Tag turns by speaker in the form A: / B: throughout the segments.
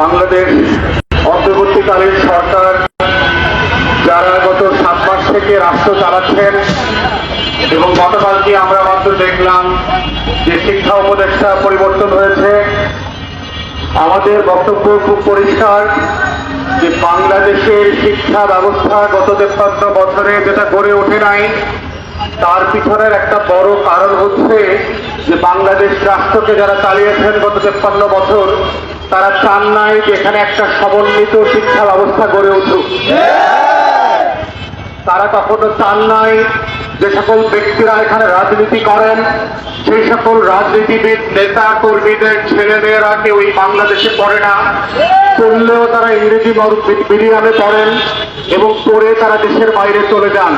A: বাংলাদেশ অন্তর্বর্তীকালীন সরকার যারা গত সাত মাস থেকে রাষ্ট্র চালাচ্ছেন এবং গতকালকে আমরা মাত্র দেখলাম যে শিক্ষা উপদেষ্টা পরিবর্তন হয়েছে। আমাদের বক্তব্য খুব পরিষ্কার যে বাংলাদেশের শিক্ষা ব্যবস্থা গত তেপ্পান্ন বছরে যেটা গড়ে ওঠে নাই, তার পিছনের একটা বড় কারণ হচ্ছে যে বাংলাদেশ রাষ্ট্রকে যারা চালিয়েছেন গত তেপ্পান্ন বছর তারা চান নাই যে এখানে একটা সমন্বিত শিক্ষা ব্যবস্থা গড়ে উঠুক। তারা কখনো চান নাই যে সকল ব্যক্তিরা এখানে রাজনীতি করেন, সেই সকল রাজনীতিবিদ, নেতা, কর্মীদের ছেলে মেয়েরা কেউ এই বাংলাদেশে পড়ে না। পড়লেও তারা ইংরেজি মিডিয়ামে পড়েন এবং পড়ে তারা দেশের বাইরে চলে যান।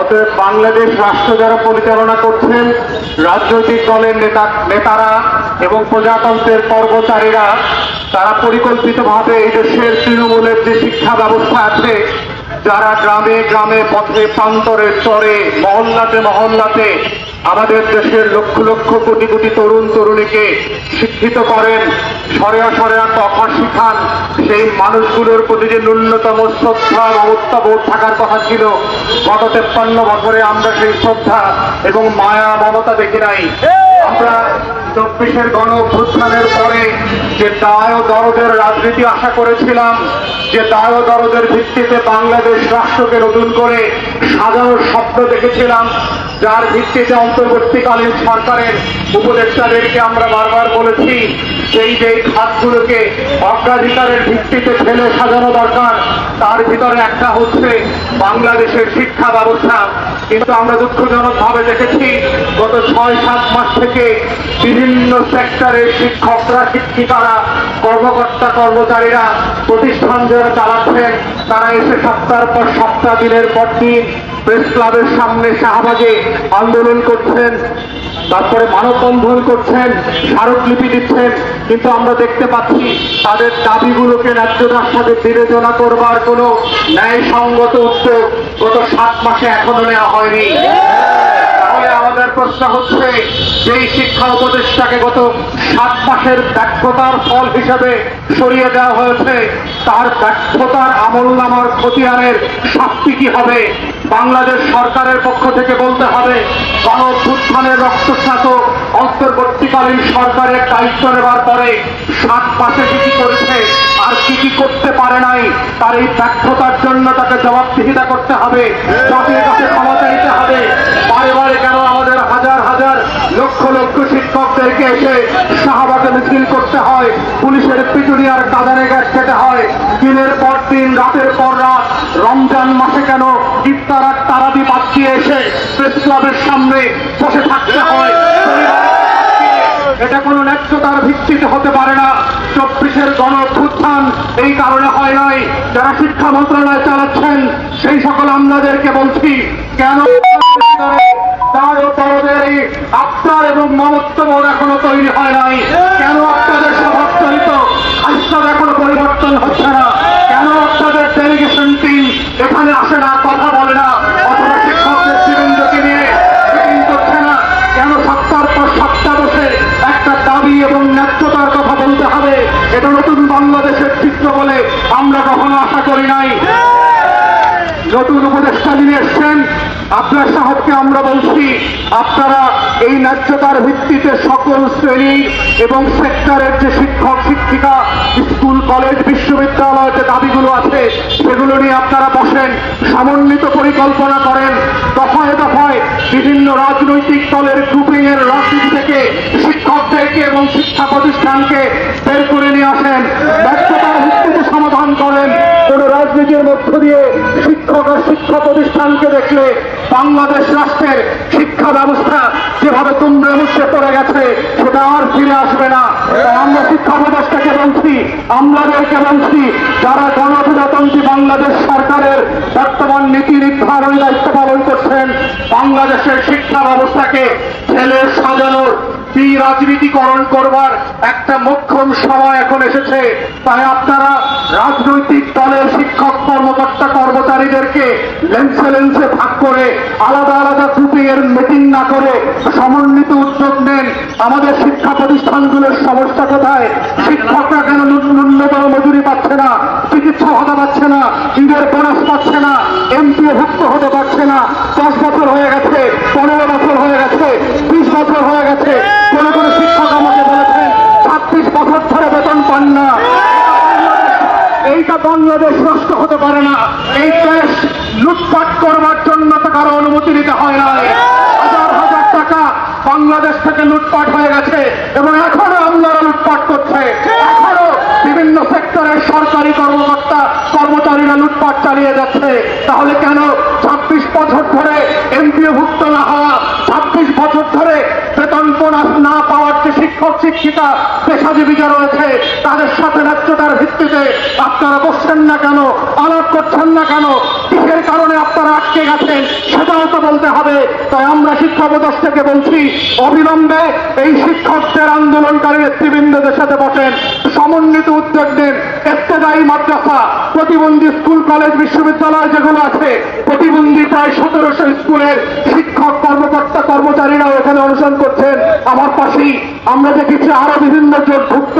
A: অতএব বাংলাদেশ রাষ্ট্র যারা পরিচালনা করছেন, রাজনৈতিক দলের নেতা নেতারা এবং প্রজাতন্ত্রের কর্মচারীরা, তারা পরিকল্পিতভাবে এই দেশের তৃণমূলের যে শিক্ষা ব্যবস্থা আছে, যারা গ্রামে গ্রামে, পথে প্রান্তরে, চরে, মহল্লাতে মহল্লাতে আমাদের দেশের লক্ষ লক্ষ কোটি কোটি তরুণ তরুণীকে শিক্ষিত করেন, সরেয়া সরেয়া কথা শিখান, সেই মানুষগুলোর প্রতি যে ন্যূনতম শ্রদ্ধা মমত্ববোধ থাকার কথা ছিল, গত তেপ্পান্ন বছরে আমরা সেই শ্রদ্ধা এবং মায়া মমতা দেখি নাই। আমরা চব্বিশের গণ অভ্যুত্থানের পরে যে দায় ও দরদের রাজনীতি আশা করেছিলাম, যে দায় ও দরদের ভিত্তিতে বাংলাদেশ রাষ্ট্রকে নতুন করে সাজানোর স্বপ্ন দেখেছিলাম যার ভিত্তিতে অন্তর্বর্তীকালীন সরকারের উপদেষ্টাদেরকে আমরা বারবার বলেছি, সেই যে খাতগুলোকে অগ্রাধিকারের ভিত্তিতে ফেলে সাজানো দরকার, তার ভিতরে একটা হচ্ছে বাংলাদেশের শিক্ষা ব্যবস্থা। কিন্তু আমরা দুঃখজনক ভাবে দেখেছি, গত ছয়, সাত মাস থেকে বিভিন্ন সেক্টরের শিক্ষকরা, শিক্ষিকারা, কর্মকর্তা, কর্মচারীরা প্রতিষ্ঠান যারা চালাচ্ছেন, তারা এসে সপ্তাহের পর সপ্তাহ, দিনের পর দিন প্রেস ক্লাবের সামনে শাহবাগে আন্দোলন করছেন, তারপরে মানববন্ধন করছেন, স্মারকলিপি দিচ্ছেন, কিন্তু আমরা দেখতে পাচ্ছি তাদের দাবিগুলোকে ন্যায্যতার সাথে বিবেচনা করবার কোনো ন্যায়সঙ্গত উদ্যোগ গত সাত মাসে এখনও নেওয়া হয়নি। আমাদের প্রশ্ন হচ্ছে, যেই শিক্ষা উপদেষ্টাকে গত সাত মাসের ব্যর্থতার ফল হিসেবে সরিয়ে দেওয়া হয়েছে, তার ব্যর্থতার আমল নামার খতিয়ানের শাস্তি কি হবে? বাংলাদেশ সরকারের পক্ষ থেকে বলতে হবে গণ উত্থানের রক্তস্নাত অন্তর্বর্তীকালীন সরকারের দায়িত্ব নেবার পরে সাত মাসে কি কি করেছে আর কি কি করতে পারে নাই, তার এই ব্যর্থতার জন্য তাকে জবাবদিহিতা করতে হবে, জাতির কাছে ক্ষমা চাইতে হবে বারে বারে কেন আমাদের হাজার হাজার লক্ষ লক্ষ শিক্ষকদেরকে এসে শাহবাগে মিছিল করতে হয়। পুলিশের পিটুনিয়ার কাদানে গ্যাস খেতে হয়। দিনের পর দিন, রাতের পর রাত, রমজান মাসে কেন ইফতারার তারাবি বাঁচিয়ে এসে প্রেস ক্লাবের সামনে বসে থাকতে হয়? এটা কোনো ন্যায্যতার ভিত্তিতে হতে পারে না। চব্বিশের গণ এই কারণে হয় নাই। যারা শিক্ষা মন্ত্রণালয় চালাচ্ছেন, সেই সকল আমলাদেরকে বলছি, কেন এবং মমত্ববোধ এখনও তৈরি হয় নাই। কেন আপনাদের স্বভাব চলিত আস্থার এখনও পরিবর্তন হচ্ছে না। কেন আপনাদের ডেলিগেশন টিম এখানে আসে না, কথা বলে না? অথবা শিক্ষকদের বৃন্দকে নিয়ে করছে না? কেন সপ্তাহ পর সপ্তাহ বসে একটা দাবি এবং ন্যায্যতার কথা বলতে হবে? এটা নতুন বাংলাদেশের চিত্র বলে আমরা কখনো আশা করি নাই। নতুন উপদেষ্টা নিয়ে এসছেন, আপনার সাহেবকে আমরা বলছি, আপনারা এই ন্যায্যতার ভিত্তিতে সকল শ্রেণি এবং সেক্টরের যে শিক্ষক, শিক্ষিকা, স্কুল, কলেজ বিশ্ববিদ্যালয়ের যে দাবিগুলো আছে, সেগুলো নিয়ে আপনারা বসেন, সমন্বিত পরিকল্পনা করেন। দফায় দফায় বিভিন্ন রাজনৈতিক দলের গ্রুপিং এর রাজনীতি থেকে শিক্ষকদেরকে এবং শিক্ষা প্রতিষ্ঠানকে বের করে নিয়ে আসেন ব্যর্থতার ভিত্তিতে সমাধান করেন রাজনীতির মধ্য দিয়ে শিক্ষক আর শিক্ষা প্রতিষ্ঠানকে দেখলে বাংলাদেশ রাষ্ট্রের শিক্ষা ব্যবস্থা যেভাবে তুমড়ে মুচড়ে পড়ে গেছে, সেটা আর ফিরে আসবে না। আমরা শিক্ষা ব্যবস্থাকে বলছি, আমলাদেরকে বলছি, যারা গণপ্রজাতন্ত্রী বাংলাদেশ সরকারের বর্তমান নীতি নির্ধারণী দায়িত্ব পালন করছেন, বাংলাদেশের শিক্ষা ব্যবস্থাকে ছেলে সাজানোর কি রাজনীতিকরণ করবার একটা মক্ষম সময় এখন এসেছে। তাই আপনারা রাজনৈতিক দলের শিক্ষক, কর্মকর্তা, কর্মচারীদেরকে লেন্সে লেন্সে ভাগ করে আলাদা আলাদা ত্রুটি এর মিটিং না করে সমন্বিত উদ্যোগ নেন। আমাদের শিক্ষা প্রতিষ্ঠানগুলোর সমস্যা কোথায়? শিক্ষকরা কেন এইটা বাংলাদেশ রাষ্ট্র হতে পারে না। এই দেশ লুটপাট করবার জন্য তো কারও অনুমতি নিতে হয় না হাজার হাজার টাকা বাংলাদেশ থেকে লুটপাট হয়ে গেছে এবং এখনও আমলারা লুটপাট করছে। এখনও বিভিন্ন সেক্টরের সরকারি কর্মকর্তা, কর্মচারীরা লুটপাট চালিয়ে যাচ্ছে। তাহলে কেন ছাব্বিশ বছর ধরে এমপিও ভুক্ত না হওয়া, ছাব্বিশ বছর ধরে বেতন বোনাস না পাওয়ার যে শিক্ষক, শিক্ষিকা, পেশাজীবীরা রয়েছে, তাদের সাথে ন্যায্যতার ভিত্তিতে আপনারা বসছেন না কেন, আলাপ করছেন না কেন কিসের কারণে আপনারা আটকে গেছেন সেটাও তো বলতে হবে। তাই আমরা শিক্ষা থেকে বলছি, অবিলম্বে এই শিক্ষকদের আন্দোলনকারী নেতৃবৃন্দদের সাথে বসেন। সমন্বিত উদ্যোগ নেন। এত্তেদায়ী মাদ্রাসা, প্রতিবন্ধী স্কুল, কলেজ, বিশ্ববিদ্যালয় যেগুলো আছে, প্রতিবন্ধী প্রায় সতেরোশো স্কুলের শিক্ষক, কর্মকর্তা, কর্মচারীরাও এখানে অনুসরণ করছেন। আমার পাশেই আমরা দেখেছি আরও বিভিন্ন জোটভুক্ত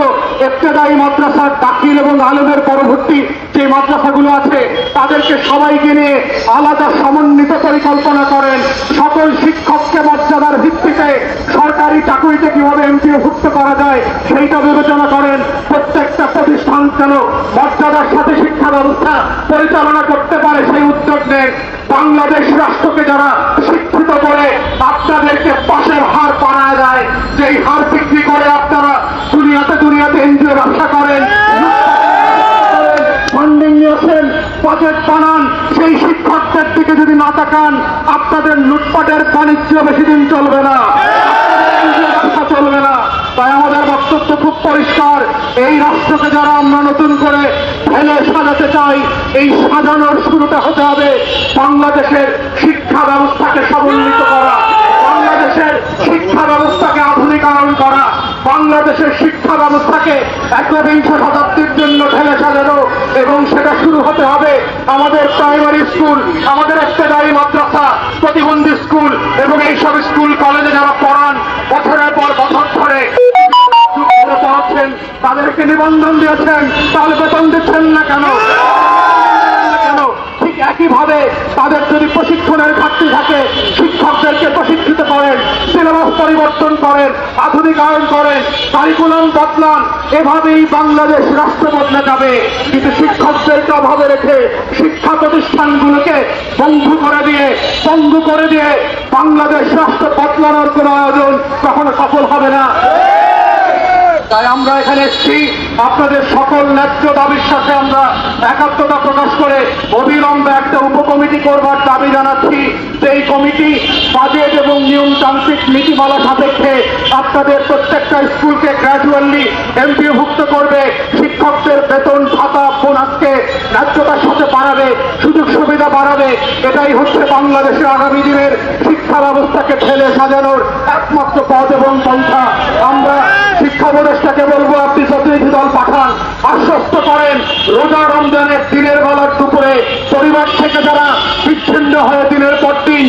A: এত্তেদায়ী মাদ্রাসার দাখিল এবং আলমের পরবর্তী যে মাদ্রাসাগুলো আছে, তাদেরকে সবাইকে নিয়ে আলাদা সমন্বিত পরিকল্পনা করেন। সকল শিক্ষককে মর্যাদার ভিত্তিতে সরকারি চাকরিতে কীভাবে এমপিও ভুক্ত করা যায়, সেইটা বিবেচনা করেন। প্রত্যেকটা প্রতিষ্ঠান যেন মর্যাদার সাথে শিক্ষা ব্যবস্থা পরিচালনা করতে পারে সেই উদ্যোগ নেন বাংলাদেশ রাষ্ট্রকে যারা শিক্ষিত করে আপনাদেরকে পাশের হার পাড়ায় দেয় যেই হার বিক্রি করে আপনারা দুনিয়াতে দুনিয়াতে এনজিও ব্যবসা করেন ফান্ডিং নিয়েছেন বাজেট বানান সেই শিক্ষকদের দিকে যদি আপনাদের লুটপাটের বাণিজ্য বেশি দিন চলবে না। চলবে না। তাই আমাদের বক্তব্য খুব পরিষ্কার। এই রাষ্ট্রকে যারা আমরা নতুন করে ঢেলে সাজাতে চাই, এই সাজানোর শুরুটা হতে হবে বাংলাদেশের শিক্ষা ব্যবস্থাকে সমন্বিত করা, বাংলাদেশের শিক্ষা ব্যবস্থাকে আধুনিকায়ন করা, বাংলাদেশের শিক্ষা ব্যবস্থাকে একবিংশ সাজানো এবং সেটা শুরু হতে হবে আমাদের প্রাইমারি স্কুল আমাদের একটাদায়ী মাদ্রাসা, প্রতিবন্ধী স্কুল এবং এইসব স্কুল কলেজে যারা পড়ান, বছরের পর বছর ধরে। পড়াচ্ছেন, তাদেরকে নিবন্ধন দিয়েছেন, তাহলে বেতন দিচ্ছেন না কেন? একইভাবে তাদের যদি প্রশিক্ষণের ঘাটতি থাকে, শিক্ষকদেরকে প্রশিক্ষিত করেন সিলেবাস পরিবর্তন করেন আধুনিকায়ন করেন কারিকুলাম বদলান এভাবেই বাংলাদেশ রাষ্ট্র বদলে যাবে। কিন্তু শিক্ষকদেরকে অভাবে রেখে শিক্ষা প্রতিষ্ঠানগুলোকে বন্ধ করে দিয়ে, বন্ধ করে দিয়ে বাংলাদেশ রাষ্ট্র বদলানোর কোনো আয়োজন কখনো সফল হবে না। তাই আমরা এখানে এসেছি। আপনাদের সকল ন্যায্য দাবির সাথে আমরা একাত্মতা প্রকাশ করে অবিলম্বে একটা উপকমিটি করবার দাবি জানাচ্ছি। সেই কমিটি বাজেট এবং নিয়মতান্ত্রিক নীতিমালা সাপেক্ষে আপনাদের প্রত্যেকটা স্কুলকে গ্র্যাজুয়ালি এমপিভুক্ত করবে। শিক্ষকদের বেতন, ভাতা, বোনাসকে ন্যায্যতার সাথে বাড়াবে, সুযোগ সুবিধা বাড়াবে, এটাই হচ্ছে বাংলাদেশের আগামী দিনের শিক্ষা ব্যবস্থাকে ঠেলে সাজানোর একমাত্র পথ এবং পন্থা। আমরা শিক্ষা উপদেষ্টাকে বলব, আপনি প্রতিনিধি দল পাঠান, আশ্বস্ত করেন, রোজা রমজানের দিনের বেলার দুপুরে পরিবার থেকে যারা বিচ্ছিন্ন হয়ে দিনের পর দিন